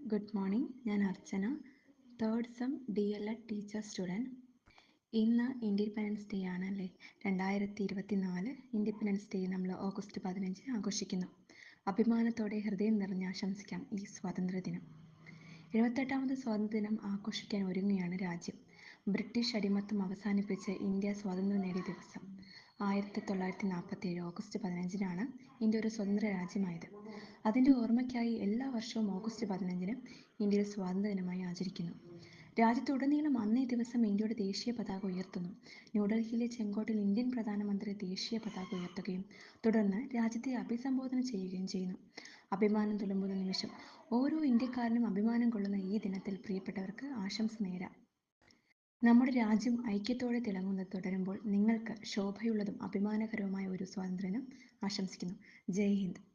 Good morning ഞാൻ Archana. Third sem D El Ed teacher student ഇന്ന് independence day ആണ് അല്ലേ? രണ്ടായിരത്തി ഇരുപത്തി നാല് ഇൻഡിപെൻഡൻസ് ഡേ നമ്മൾ ഓഗസ്റ്റ് പതിനഞ്ച് ആഘോഷിക്കുന്നു. അഭിമാനത്തോടെ ഹൃദയം നിറഞ്ഞ് ആശംസിക്കാം ഈ സ്വാതന്ത്ര്യദിനം എഴുപത്തെട്ടാമത് സ്വാതന്ത്ര്യദിനം ആഘോഷിക്കാൻ ഒരുങ്ങുകയാണ് രാജ്യം. ബ്രിട്ടീഷ് അടിമത്തം അവസാനിപ്പിച്ച് ഇന്ത്യ സ്വാതന്ത്ര്യം നേടിയ ദിവസം ആയിരത്തി തൊള്ളായിരത്തി നാൽപ്പത്തി ഏഴ് ഓഗസ്റ്റ് പതിനഞ്ചിനാണ് ഇന്ത്യ ഒരു സ്വതന്ത്ര രാജ്യമായത്. അതിന്റെ ഓർമ്മയ്ക്കായി എല്ലാ വർഷവും ഓഗസ്റ്റ് പതിനഞ്ചിന് ഇന്ത്യയിൽ സ്വാതന്ത്ര്യ ദിനമായി ആചരിക്കുന്നു. രാജ്യത്തുടനീളം അന്നേ ദിവസം ഇന്ത്യയുടെ ദേശീയ പതാക ഉയർത്തുന്നു. ന്യൂഡൽഹിയിലെ ചെങ്കോട്ടയിൽ ഇന്ത്യൻ പ്രധാനമന്ത്രി ദേശീയ പതാക ഉയർത്തുകയും തുടർന്ന് രാജ്യത്തെ അഭിസംബോധന ചെയ്യുകയും ചെയ്യുന്നു. അഭിമാനം തുളുമ്പുന്ന നിമിഷം ഓരോ ഇന്ത്യക്കാരനും അഭിമാനം കൊള്ളുന്ന ഈ ദിനത്തിൽ പ്രിയപ്പെട്ടവർക്ക് ആശംസ നേരാം. നമ്മുടെ രാജ്യം ഐക്യത്തോടെ തിളങ്ങുന്നത് തുടരുമ്പോൾ നിങ്ങൾക്ക് ശോഭയുള്ളതും അഭിമാനകരവുമായ ഒരു സ്വാതന്ത്ര്യം ആശംസിക്കുന്നു. ജയ് ഹിന്ദ്.